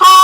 ข้อ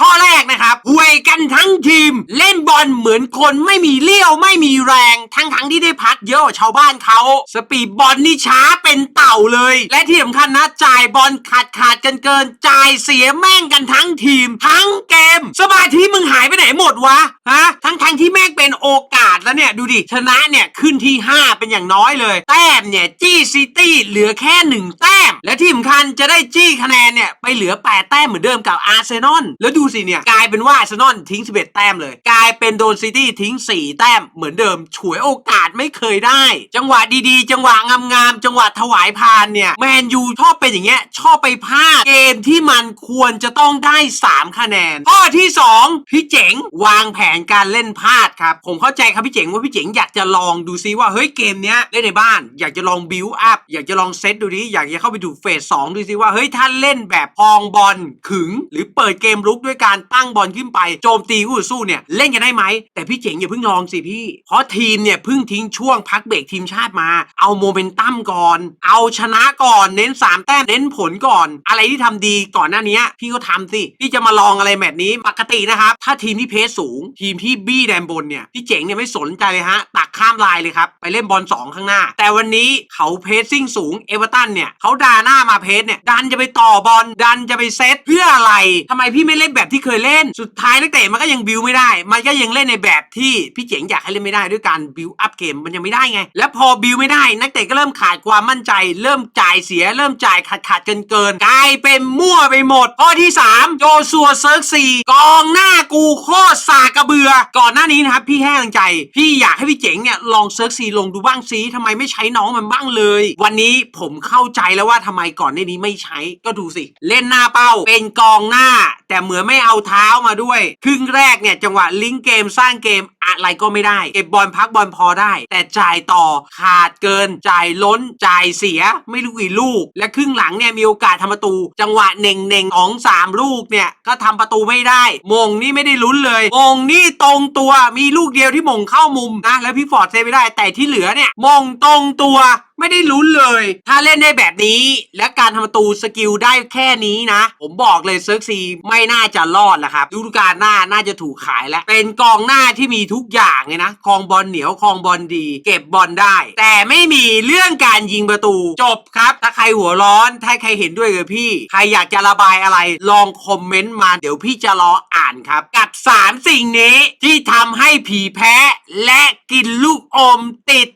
ข้อแรกนะครับห่วยกันทั้งทีม เล่นบอลเหมือนคนไม่มีเลี้ยวไม่มีแรง ทั้งทั้งๆที่ได้พักเยอะกว่าชาวบ้านเขา สปีดบอลนี่ช้าเป็นเต่าเลย และที่สำคัญนะจ่ายบอลขาดขาดกันเกิน จ่ายเสียแม่งกันทั้งทีม ทั้งเกม สมาธิมึงหายไปไหนหมดวะฮะทั้งทั้งๆที่แม่งเป็นโอกาสแล้วเนี่ยดูดิชนะเนี่ยขึ้นที่ 5 เป็นอย่างน้อยเลย แต้มเนี่ยจี้ซิตี้เหลือแค่ 1 แต้ม และที่สำคัญจะได้จี้คะแนนเนี่ยไปเหลือ 8 แต้มเหมือนเดิมกับอาร์เซนอลแล้วดูสิเนี่ยกลายเป็นว่าอาร์เซนอลทิ้ง 11 แต้มเลย กลายเป็นโดนซิตี้ทิ้ง 4 แต้มเหมือนเดิมฉวยโอโอกาสไม่เคยได้ จังหวะดีๆ จังหวะงามๆจังหวะถวายพานเนี่ยแมนยูชอบเป็นอย่างเงี้ยชอบไปพลาดเกมที่มันควรจะต้องได้ 3 คะแนน ข้อที่ 2 พี่เจ๋งวางแผนการเล่นพลาดครับ ผมเข้าใจครับพี่เจ๋งว่าพี่เจ๋งอยากจะลองดูซิว่าเฮ้ยเกมเนี้ยเล่นในบ้าน อยากจะลองบิวอัพอยากจะลองเซตดูดิอยากจะเข้าไปดูเฟสสองดูซิว่าเฮ้ยถ้าเล่นแบบพองบอลขึง หรือเปิดเกมลุกด้วยการตั้งบอลขึ้นไปโจมตีคู่สู้เนี่ยเล่นกันได้ไหมแต่พี่เจ๋งอย่าเพิ่งลองสิพี่ เพราะทีมเนี่ยเพิ่งทิ้งช่วงพักเบรกทีมชาติมา เอาโมเมนตัมก่อน เอาชนะก่อนเน้น 3 แต้มเน้นผลก่อน อะไรที่ทำดีก่อนหน้านี้พี่ก็ทำสิพี่จะมาลองอะไรแบบนี้ปกตินะครับ ถ้าทีมที่เพสสูง ทีมที่บี้แดนบนเนี่ยพี่เจ๋งเนี่ยไม่สนใจเลยฮะตักข้ามลายเลยครับไปเล่นบอลสองข้างหน้า แต่วันนี้เขาเพสซิ่งสูงเอเวอร์ตันเนี่ยเขาดาหน้ามาเพสเนี่ยดันจะไปต่อบอลดันจะไปเซตเพื่ออะไรทำไมพี่ไม่เล่นแบบที่เคยเล่น สุดท้ายนักเตะมันก็ยังบิวไม่ได้ มันก็ยังเล่นในแบบที่พี่เจ๋งอยากให้เล่นไม่ได้ด้วยการบิวอัพเกมมันยังไม่ได้ไง แล้วพอบิวไม่ได้นักเตะก็เริ่มขาดความมั่นใจ เริ่มจ่ายเสีย เริ่มจ่ายขาดขาดเกินเกินๆกลายเป็นมั่วไปหมด ข้อที่ 3 โจซัวเซิร์กซีกองหน้ากูโคตรสากระเบือ ก่อนหน้านี้นะครับพี่แห้งใจ พี่อยากให้พี่เจ๋งเนี่ยลองเซิร์กซีลงดูบ้างซิทำไมไม่ใช้น้องมันบ้างเลย วันนี้ผมเข้าใจแล้วว่าทำไมก่อนหน้านี้ไม่ใช้ก็ดูสิ เล่นหน้าเป้าเป็นกองหน้า แต่เหมือนไม่เอาเท้ามาด้วย ครึ่งแรกเนี่ยจังหวะลิงก์เกมสร้างเกมอะไรก็ไม่ได้ เก็บบอลพักบอลพอได้ แต่จ่ายต่อขาดเกิน จ่ายล้น จ่ายเสีย ไม่รู้กี่ลูก และครึ่งหลังเนี่ยมีโอกาสทำประตู จังหวะเน่งเน่งของสามลูกเนี่ยก็ทำประตูไม่ได้ มงนี่ไม่ได้ลุ้นเลยมงนี่ตรงตัวมีลูกเดียวที่มงเข้ามุมนะแล้วพี่ฟอร์ดเซฟไม่ได้แต่ที่เหลือเนี่ยมงตรงตัว ไม่ได้ลุ้นเลย ถ้าเล่นได้แบบนี้ และการทำประตูสกิลได้แค่นี้นะ ผมบอกเลยเซิร์กซีไม่น่าจะรอดละครับฤดูกาลหน้าน่าจะถูกขายแล้ว เป็นกองหน้าที่มีทุกอย่างเลยนะคลองบอลเหนียวคลองบอลดี เก็บบอลได้ แต่ไม่มีเรื่องการยิงประตูจบครับ ถ้าใครหัวร้อน ถ้าใครเห็นด้วยกับพี่ ใครอยากจะระบายอะไร ลองคอมเมนต์มาเดี๋ยวพี่จะรออ่านครับ กับ 3 สิ่งนี้ที่ทำให้ผีแพ้และกินลูกอมติด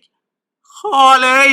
คอเลย